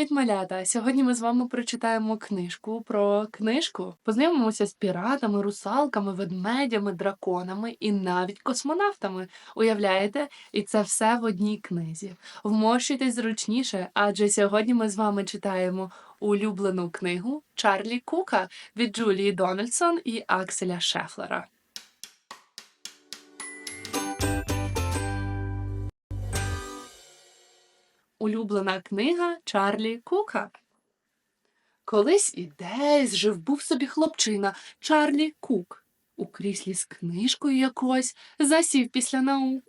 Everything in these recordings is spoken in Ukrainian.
Привіт, малята! Сьогодні ми з вами прочитаємо книжку про книжку. Познайомимося з піратами, русалками, ведмедями, драконами і навіть космонавтами. Уявляєте? І це все в одній книзі. Вмощуйтесь зручніше, адже сьогодні ми з вами читаємо улюблену книгу Чарлі Кука від Джулії Дональдсон і Акселя Шефлера. Улюблена книга Чарлі Кука. Колись і десь жив був собі хлопчина Чарлі Кук. У кріслі з книжкою якось засів після наук.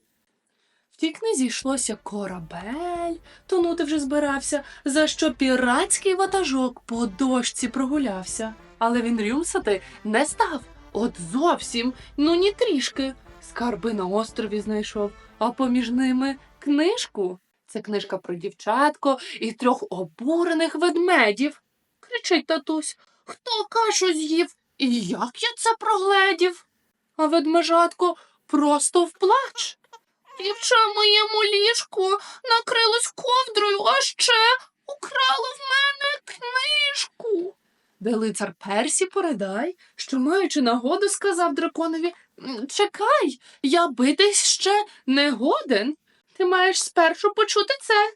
В тій книзі йшлося корабель, тонути вже збирався, за що піратський ватажок по дошці прогулявся. Але він рюмсати не став. От зовсім, ну ні трішки. Скарби на острові знайшов, а поміж ними книжку. Це книжка про дівчатко і трьох обурених ведмедів. Кричить татусь. Хто кашу з'їв? І як я це прогледів? А ведмежатко просто вплач. Дівча моєму ліжку накрилось ковдрою, а ще украло в мене книжку. Де лицар Персі передай, що, маючи нагоду, сказав драконові Чекай, я битись ще не годен. Ти маєш спершу почути це.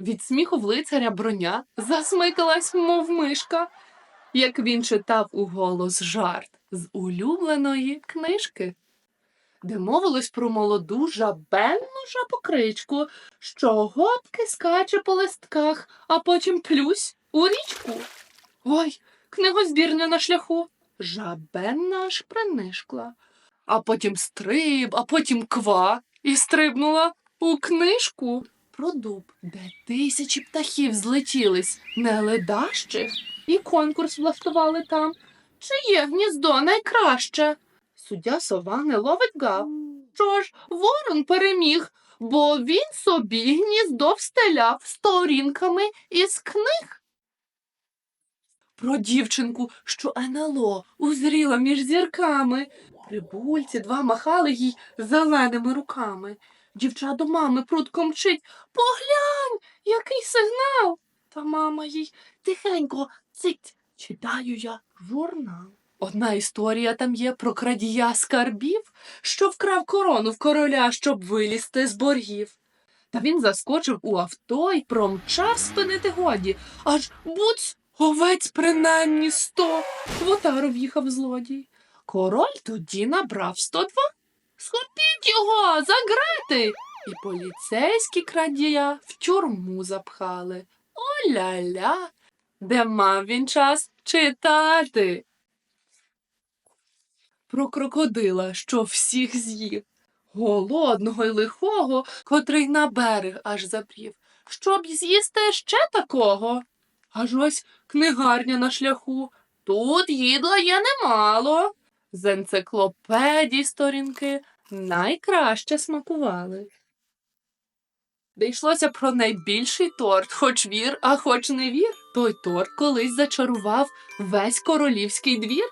Від сміху в лицаря броня засмикалась, мов мишка, як він читав у голос жарт з улюбленої книжки, де мовилось про молоду жабенну жабокричку, що гопки скаче по листках, а потім плюсь у річку. Ой, книгозбірня на шляху. Жабенна аж принишкла, а потім стриб, а потім ква і стрибнула у книжку про дуб, де тисячі птахів злетілись, не ледащих, і конкурс влаштували там. Чиє гніздо найкраще? Суддя сова не ловить гав. Що ж, ворон переміг, бо він собі гніздо встеляв сторінками із книг. Про дівчинку, що НЛО узріла між зірками. Прибульці два махали їй зеленими руками. Дівча до мами прудко мчить. Поглянь, який сигнал. Та мама їй тихенько цить. Читаю я журнал. Одна історія там є про крадія скарбів, що вкрав корону в короля, щоб вилізти з боргів. Та він заскочив у авто й промчав спинити годі, аж буц овець принаймні сто. В отару в'їхав злодій. Король тоді набрав 102. Його за грати. І поліцейські крадія в тюрму запхали. О-ля-ля, де мав він час читати. Про крокодила, що всіх з'їв, голодного й лихого, котрий на берег аж запрів. Щоб з'їсти ще такого. Аж ось книгарня на шляху. Тут їдла є немало. З енциклопедій сторінки найкраще смакували. Де йшлося про найбільший торт, хоч вір, а хоч не вір. Той торт колись зачарував весь королівський двір.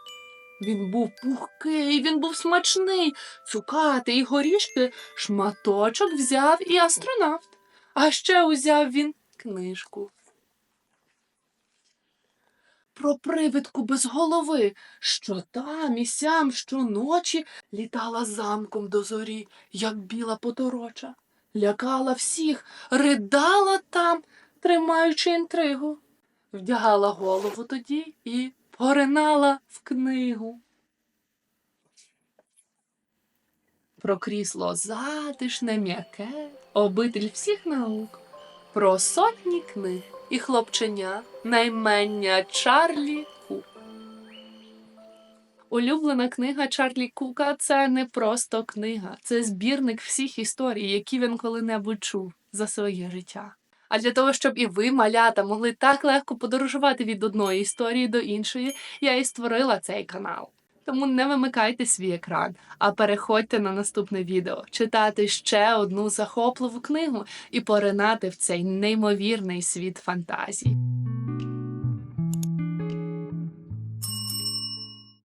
Він був пухкий, він був смачний, цукатий і горішки, шматочок взяв і астронавт. А ще узяв він книжку. Про привидку без голови, що там і сям щоночі літала замком до зорі, як біла потороча, лякала всіх, ридала там, тримаючи інтригу, вдягала голову тоді і поринала в книгу. Про крісло затишне, м'яке, обитель всіх наук, про сотні книг і хлопченя наймення Чарлі Кук. Улюблена книга Чарлі Кука це не просто книга, це збірник всіх історій, які він коли-небудь чув за своє життя. А для того, щоб і ви, малята, могли так легко подорожувати від одної історії до іншої, я і створила цей канал. Тому не вимикайте свій екран, а переходьте на наступне відео, читати ще одну захопливу книгу і поринати в цей неймовірний світ фантазій.